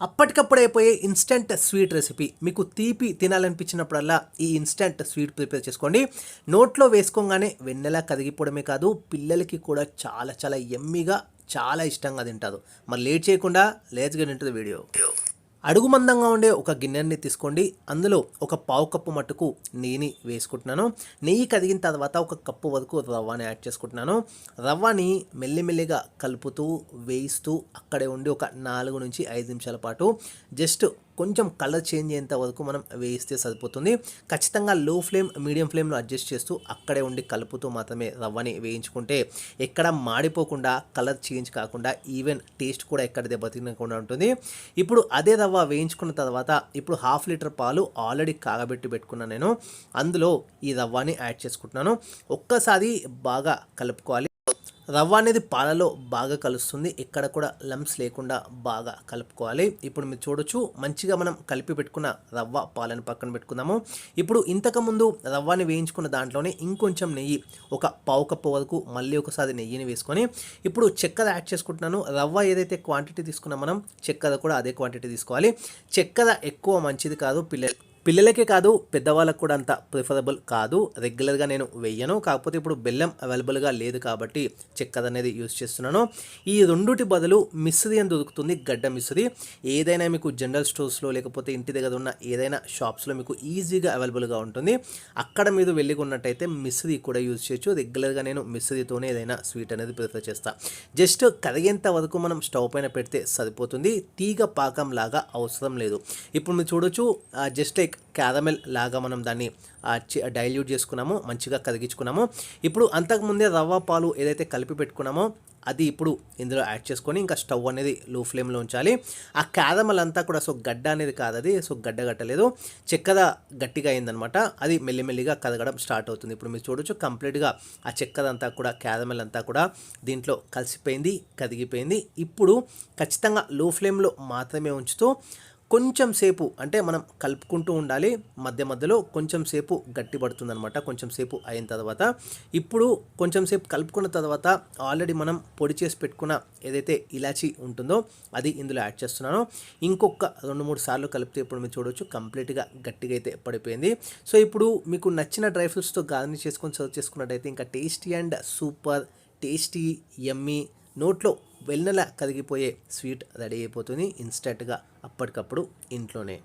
అప్పటికప్పుడు అయిపోయే instant sweet recipe మీకు తీపి తినాలనిపించినప్పుడల్లా ఈ ఇన్స్టెంట్ స్వీట్ ప్రిపేర్ చేసుకోండి. నోట్లో వేసుకోగానే వెన్నెలా కదిగిపోవడమే కాదు పిల్లలకి కూడా చాలా చాలా ఎమ్మిగా చాలా ఇష్టంగా తింటారు. మరి లేట్ చేయకుండా లేట్గా తింటుంది వీడియో అడుగు మందంగా ఉండే ఒక గిన్నెని తీసుకోండి. అందులో ఒక పావు కప్పు మట్టుకు నెయ్యిని వేసుకుంటున్నాను. నెయ్యి కదిగిన తర్వాత ఒక కప్పు వరకు రవ్వని యాడ్ చేసుకుంటున్నాను. రవ్వని మెల్లిమెల్లిగా కలుపుతూ వేయిస్తూ అక్కడే ఉండి ఒక నాలుగు నుంచి ఐదు నిమిషాల పాటు జస్ట్ కొంచెం కలర్ చేంజ్ అయ్యేంత వరకు మనం వేయిస్తే సరిపోతుంది. ఖచ్చితంగా లో ఫ్లేమ్ మీడియం ఫ్లేమ్లో అడ్జస్ట్ చేస్తూ అక్కడే ఉండి కలుపుతూ మాత్రమే రవ్వని వేయించుకుంటే ఎక్కడ మాడిపోకుండా కలర్ చేంజ్ కాకుండా ఈవెన్ టేస్ట్ కూడా ఎక్కడ దెబ్బతినకుండా ఉంటుంది. ఇప్పుడు అదే రవ్వ వేయించుకున్న తర్వాత ఇప్పుడు హాఫ్ లీటర్ పాలు ఆల్రెడీ కాగబెట్టి పెట్టుకున్నాను నేను. అందులో ఈ రవ్వని యాడ్ చేసుకుంటున్నాను. ఒక్కసారి బాగా కలుపుకోవాలి. రవ్వ అనేది పాలలో బాగా కలుస్తుంది. ఎక్కడ కూడా లమ్స్ లేకుండా బాగా కలుపుకోవాలి. ఇప్పుడు మీరు చూడొచ్చు మంచిగా మనం కలిపి పెట్టుకున్న రవ్వ పాలను పక్కన పెట్టుకుందాము. ఇప్పుడు ఇంతకుముందు రవ్వని వేయించుకున్న దాంట్లోనే ఇంకొంచెం నెయ్యి ఒక పావు కప్పు వరకు మళ్ళీ ఒకసారి నెయ్యిని వేసుకొని ఇప్పుడు చక్కెర యాడ్ చేసుకుంటున్నాను. రవ్వ ఏదైతే క్వాంటిటీ తీసుకున్నా మనం చక్కెర కూడా అదే క్వాంటిటీ తీసుకోవాలి. చక్కెర ఎక్కువ మంచిది కాదు పిల్లలు పిల్లలకే కాదు పెద్దవాళ్ళకు కూడా అంత ప్రిఫరబుల్ కాదు. రెగ్యులర్గా నేను వెయ్యను. కాకపోతే ఇప్పుడు బెల్లం అవైలబుల్గా లేదు కాబట్టి చక్కెర అనేది యూస్ చేస్తున్నాను. ఈ రెండుటి బదులు మిశ్రీ అని దొరుకుతుంది గడ్డ మిశ్రీ. ఏదైనా మీకు జనరల్ స్టోర్స్లో లేకపోతే ఇంటి దగ్గర ఉన్న ఏదైనా షాప్స్లో మీకు ఈజీగా అవైలబుల్గా ఉంటుంది. అక్కడ మీరు వెళ్ళి ఉన్నట్టయితే మిశ్రీ కూడా యూజ్ చేయొచ్చు. రెగ్యులర్గా నేను మిశ్రీతోనే ఏదైనా స్వీట్ అనేది ప్రిఫర్ చేస్తాను జస్ట్ కరిగేంత వరకు మనం స్టవ్ పైన పెడితే సరిపోతుంది. తీగ పాకం లాగా అవసరం లేదు. ఇప్పుడు మీరు చూడొచ్చు జస్ట్ లైక్ క్యారమెల్ లాగా మనం దాన్ని డైల్యూట్ చేసుకున్నాము మంచిగా కరిగించుకున్నాము ఇప్పుడు అంతకుముందే రవ్వ పాలు ఏదైతే కలిపి పెట్టుకున్నామో అది ఇప్పుడు ఇందులో యాడ్ చేసుకొని ఇంకా స్టవ్ అనేది లో ఫ్లేమ్లో ఉంచాలి. ఆ క్యారమల్ అంతా కూడా సో గడ్డ అనేది కాదు అది సో గడ్డ గట్టలేదు చెక్కద గట్టిగా అయిందనమాట. అది మెల్లిమెల్లిగా కదగడం స్టార్ట్ అవుతుంది. ఇప్పుడు మీరు చూడొచ్చు కంప్లీట్గా ఆ చెక్కదంతా కూడా క్యారమల్ అంతా కూడా దీంట్లో కలిసిపోయింది కదిగిపోయింది ఇప్పుడు ఖచ్చితంగా లో ఫ్లేమ్లో మాత్రమే ఉంచుతూ కొంచెం సేపు అంటే మనం కలుపుకుంటూ ఉండాలి. మధ్య మధ్యలో కొంచెం సేపు గట్టిపడుతుంది అనమాట కొంచెం సేపు అయిన తర్వాత ఇప్పుడు కొంచెం సేపు కలుపుకున్న తర్వాత ఆల్రెడీ మనం పొడి చేసి పెట్టుకున్న ఏదైతే ఇలాచీ ఉంటుందో అది ఇందులో యాడ్ చేస్తున్నాను. ఇంకొక రెండు మూడు సార్లు కలిపితే ఇప్పుడు మీరు చూడవచ్చు కంప్లీట్గా గట్టిగా అయితే పడిపోయింది. సో ఇప్పుడు మీకు నచ్చిన డ్రై ఫ్రూట్స్తో గార్నిష్ చేసుకొని సర్వ్ చేసుకున్నట్టయితే ఇంకా tasty and super tasty yummy నోట్లో వెన్నెల కరిగిపోయే స్వీట్ రెడీ అయిపోతుంది. ఇన్స్టెంట్గా అప్పటికప్పుడు ఇంట్లోనే.